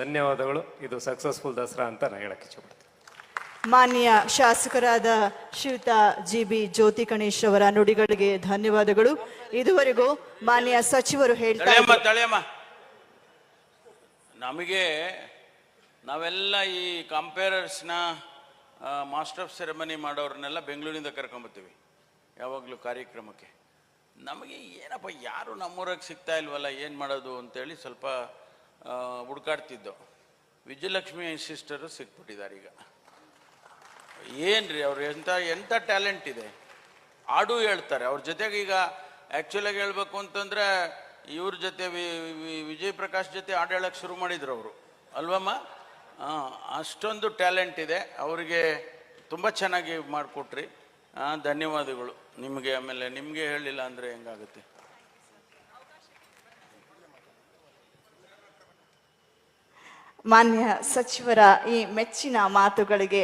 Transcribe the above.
ಧನ್ಯವಾದಗಳು. ಇದು ಸಕ್ಸಸ್ಫುಲ್ ದಸರಾ ಅಂತ ನಾನು ಹೇಳಕ್ಕೆ ಇಚ್ಛೆ ಮಾನ್ಯ ಶಾಸಕರಾದ ಶ್ರೀಯುತ ಜಿ ಬಿ ಜ್ಯೋತಿ ಗಣೇಶ್ ಅವರ ನುಡಿಗಳಿಗೆ ಧನ್ಯವಾದಗಳು. ಇದುವರೆಗೂ ಮಾನ್ಯ ಸಚಿವರು ಹೇಳ್ತಾರೆ ತಳೆಯಮ್ಮ ಇದ್ರು ತಳೆಯಮ್ಮ. ನಮಗೆ ನಾವೆಲ್ಲ ಈ ಕಂಪೇರರ್ಸ್ನ ಮಾಸ್ಟರ್ ಆಫ್ ಸೆರೆಮನಿ ಮಾಡೋರನ್ನೆಲ್ಲ ಬೆಂಗಳೂರಿಂದ ಕರ್ಕೊಂಬತ್ತೀವಿ. ಯಾವಾಗಲೂ ಕಾರ್ಯಕ್ರಮಕ್ಕೆ. ನಮಗೆ ಏನಪ್ಪ ಯಾರು ನಮ್ಮೂರಾಗ ಸಿಗ್ತಾ ಇಲ್ವಲ್ಲ ಏನು ಮಾಡೋದು ಅಂತೇಳಿ ಸ್ವಲ್ಪ ಹುಡುಕಾಡ್ತಿದ್ದೋ. ವಿಜಯಲಕ್ಷ್ಮಿ ಸಿಸ್ಟರು ಸಿಕ್ಬಿಟ್ಟಿದ್ದಾರೆ ಈಗ. ಏನ್ರಿ ಅವ್ರು ಎಂಥ ಎಂಥ ಟ್ಯಾಲೆಂಟ್ ಇದೆ? ಹಾಡು ಹೇಳ್ತಾರೆ. ಅವ್ರ ಜೊತೆಗೆ ಈಗ ಆ್ಯಕ್ಚುಲಾಗಿ ಹೇಳಬೇಕು ಅಂತಂದ್ರೆ ಇವ್ರ ಜೊತೆ ವಿಜಯ್ ಪ್ರಕಾಶ್ ಜೊತೆ ಹಾಡು ಹೇಳಕ್ಕೆ ಶುರು ಮಾಡಿದ್ರು ಅವರು. ಅಲ್ವಮ್ಮ? ಅಷ್ಟೊಂದು ಟ್ಯಾಲೆಂಟ್ ಇದೆ. ಅವರಿಗೆ ತುಂಬ ಚೆನ್ನಾಗಿ ಮಾಡಿಕೊಟ್ರಿ. ಧನ್ಯವಾದಗಳು. ನಿಮಗೆ ಆಮೇಲೆ ನಿಮಗೆ ಹೇಳಿಲ್ಲ ಅಂದರೆ ಹೆಂಗಾಗುತ್ತೆ? ಮಾನ್ಯ ಸಚಿವರ ಈ ಮೆಚ್ಚಿನ ಮಾತುಗಳಿಗೆ